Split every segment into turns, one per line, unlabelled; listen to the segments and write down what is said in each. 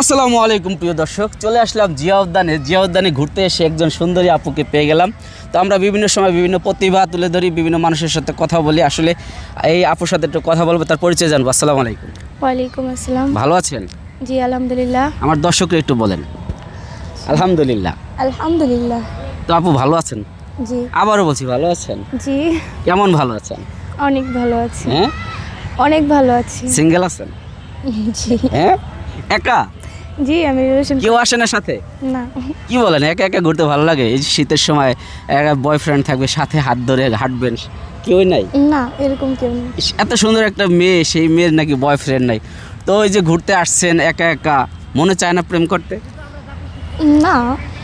আসসালামু আলাইকুম প্রিয় দর্শক চলে আসলাম জিয়া উদ্যানে জিয়া উদ্যানে ঘুরতে এসে একজন সুন্দরী আপুকে পেয়ে গেলাম। তো আমরা বিভিন্ন সময় বিভিন্ন প্রতিভা তুলে ধরি বিভিন্ন মানুষের সাথে কথা বলি। আসলে এই আপুর সাথে একটু কথা বলব তার পরিচয় জানব। আসসালামু আলাইকুম।
ওয়ালাইকুম আসসালাম।
ভালো আছেন?
জি আলহামদুলিল্লাহ।
আমার দর্শকরা একটু বলেন। আলহামদুলিল্লাহ।
আলহামদুলিল্লাহ।
তো আপু ভালো আছেন?
জি।
আবারও বলছি ভালো আছেন?
জি।
কেমন ভালো আছেন?
অনেক ভালো আছি।
হ্যাঁ?
অনেক ভালো আছি।
সিঙ্গেল আছেন?
জি।
হ্যাঁ? একা?
জি আমি রিলেশন
কেউ আসে না সাথে?
না।
কি বলেন একা একা ঘুরতে ভালো লাগে? এই শীতের সময় একা বয়ফ্রেন্ড থাকবে সাথে হাত ধরে হাঁটবেন কেউই নাই?
না এরকম কেউ নেই।
এত সুন্দর একটা মেয়ে সেই মেয়ের নাকি বয়ফ্রেন্ড নাই। তো ওই যে ঘুরতে আসছেন একা একা মনে চায় না প্রেম করতে?
না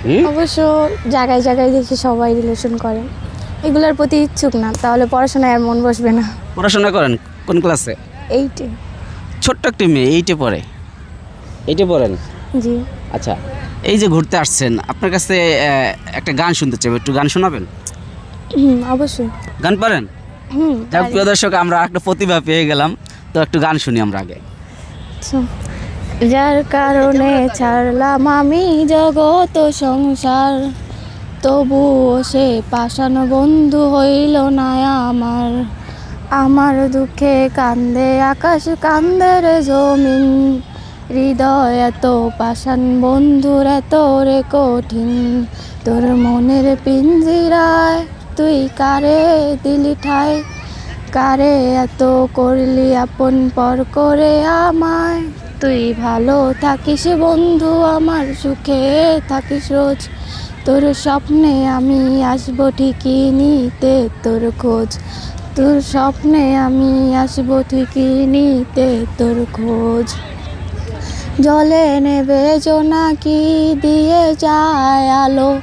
হুম?
অবশ্য জায়গায় জায়গায় দেখি সবাই রিলেশন করে। এগুলোর প্রতি ইচ্ছুক না তাহলে পড়াশোনায় আর মন বসবে না।
পড়াশোনা করেন কোন ক্লাসে
এইটে
ছোট্ট একটি মেয়ে এইটে পড়ে। এইটে পড়েন
জি।
আচ্ছা এই যে ঘুরতে আসছেন আপনার কাছে একটা গান শুনতে চাই একটু গান শোনাবেন?
হুম অবশ্যই।
গান পারেন?
হুম
প্রিয় দর্শক আমরা একটা প্রতিভা পেয়ে গেলাম তো একটু গান শুনি আমরা আগে।
আচ্ছা। যার কারণে ছাড়লাম আমি জগত সংসার তবুও সে পাষাণ বন্ধু হইল না আমার। আমার দুঃখে কান্দে আকাশ কান্দে রে জমিন। হৃদয় এত পাষাণ, বন্ধুর এত রে কঠিন। তোর মনের পিঞ্জিরায় তুই কারে দিলি ঠাই? কারে এত করলি আপন পর করে আমায়? তুই ভালো থাকিস বন্ধু, আমার সুখে থাকিস রোজ। তোর স্বপ্নে আমি আসব ঠিকই নিতে তোর খোঁজ। তোর স্বপ্নে আমি আসব ঠিকই নিতে তোর খোঁজ। জলে নেবে জোনাকি দিয়ে যায় আলো?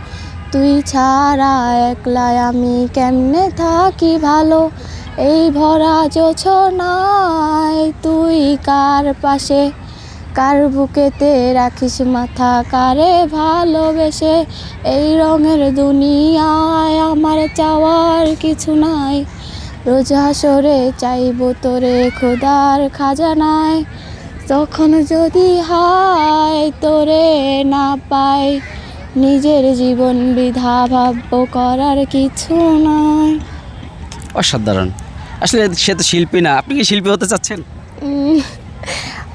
তুই ছাড়া একলাই আমি কেমনে থাকি ভালো? এই ভরা জোছনায় তুই কার পাশে? কার বুকেতে রাখিস মাথা কারে ভালোবেসে? এই রঙের দুনিয়ায় আমার চাওয়ার কিছু নাই। রোজ হাসরে চাইব তোরে খোদার খাজানায়। তখন যদি হায় তোরে না পাই নিজের জীবন বৃধা ভাব্য করার কিছু নয়
অসাধারণ। আসলে সে তো শিল্পী না আপনি কি শিল্পী হতে চাচ্ছেন?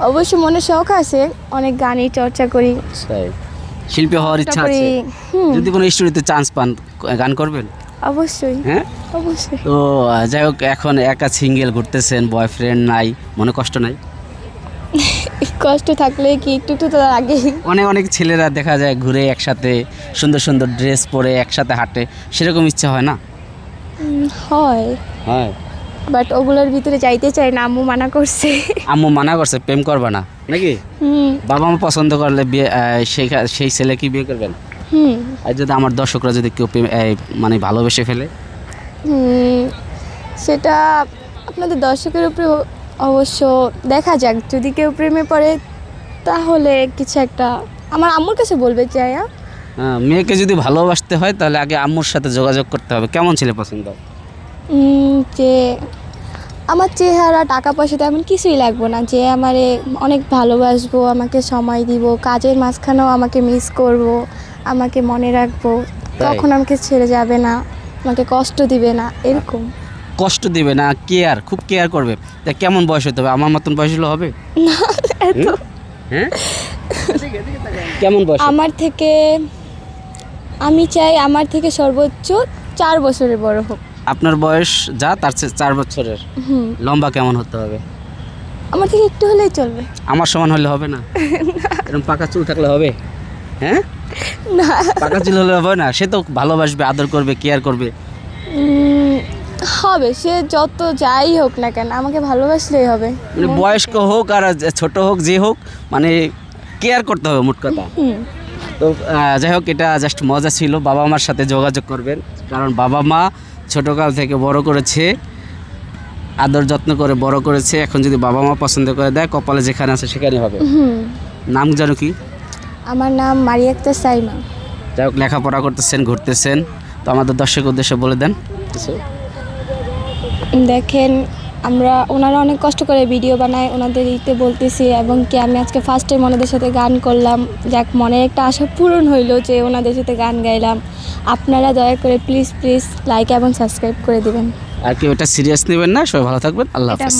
অবশ্য মনে শখ আছে অনেক গানই চর্চা করি।
শিল্পী হওয়ার ইচ্ছা আছে। যদি কোনো স্টুডিওতে চান্স পান গান করবেন?
অবশ্যই।
হ্যাঁ?
অবশ্যই।
তো আহ, যাই হোক এখন একা সিঙ্গেল ঘুরতেছেন বয়ফ্রেন্ড নাই মনে কষ্ট নাই?
কষ্ট থাকলে কি একটু একটু তো আগে?
অনেক অনেক ছেলেরা দেখা যায় ঘুরে একসাথে সুন্দর সুন্দর ড্রেস পরে একসাথে হাঁটে। সেরকম ইচ্ছা হয় না?
হয়।
হয়।
বাট ওগুলোর ভিতরে যাইতে চাই না আম্মু মানা করছে।
আম্মু মানা করছে প্রেম করবে না নাকি? বাবা মা পছন্দ করলে বিয়ে সেই সেই ছেলে কি বিয়ে করবেন
হুম।
আর যদি আমার দর্শকরা যদি কেউ মানে ভালোবেসে ফেলে?
সেটা আপনাদের দর্শকের উপরে অবশ্য দেখা যাক যদি কেউ প্রেমে পড়ে তাহলে কিছু একটা আমার আম্মুর কাছে বলবে চাই হ্যাঁ?
মেয়েকে যদি ভালোবাসতে হয় তাহলে আগে আম্মুর সাথে যোগাযোগ করতে হবে কেমন ছেলে পছন্দ
যে আমার চেহারা টাকা পয়সা তেমন কিছুই লাগবো না যে আমারে অনেক ভালোবাসবো আমাকে সময় দিব কাজের মাঝখানেও আমাকে মিস করব আমাকে মনে রাখব
তাই?
কখন আমাকে ছেড়ে যাবে না আমাকে কষ্ট দিবে না এরকম
কষ্ট দিবে না কেয়ার খুব কেয়ার করবে। তা কেমন বয়স হতে হবে? আমার মতন বয়স হলে হবে?
এত।
হ্যাঁ? কেমন বয়স
আমার থেকে আমি চাই আমার থেকে সর্বোচ্চ চার বছরের বড় হোক।
আপনার বয়স যা তার চেয়ে চার বছরের। লম্বা কেমন হতে হবে?
আমার থেকে একটু হলেই চলবে।
আমার সমান হলে হবে না? এরকম পাকা চুল থাকলে হবে? হ্যাঁ?
না।
পাকা চুল হলে হবে না? সে তো ভালোবাসবে আদর করবে কেয়ার করবে।
হবে সে যত যাই হোক না কেন আমাকে ভালোবাসলেই হবে।
মানে বয়স্ক হোক আর ছোট হোক যে হোক মানে কেয়ার করতে হবে মোট কথা। তো যাই হোক এটা জাস্ট মজা ছিল বাবা মার সাথে যোগাযোগ করবেন কারণ বাবা মা ছোটোকাল থেকে বড় করেছে আদর যত্ন করে বড় করেছে এখন যদি বাবা মা পছন্দ করে দেয় কপালে যেখানে আছে সেখানে হবে। নাম জানো কি?
আমার নাম মারিয়া আক্তার সাইমা।
যাই হোক লেখাপড়া করতেছেন ঘুরতেছেন তো আমাদের দর্শক উদ্দেশ্যে বলে দেন কিছু?
দেখেন আমরা ওনারা অনেক কষ্ট করে ভিডিও বানায় ওনাদের ইতে বলতেছি এবং কি আমি আজকে ফার্স্ট টাইম ওনাদের সাথে গান করলাম। যাক মনে একটা আশা পূরণ হইল যে ওনাদের সাথে গান গাইলাম। আপনারা দয়া করে প্লিজ প্লিজ লাইক এবং সাবস্ক্রাইব করে দিবেন।
আর কি ওটা সিরিয়াস নেবেন না সবাই ভালো থাকবেন আল্লাহ হাফেজ।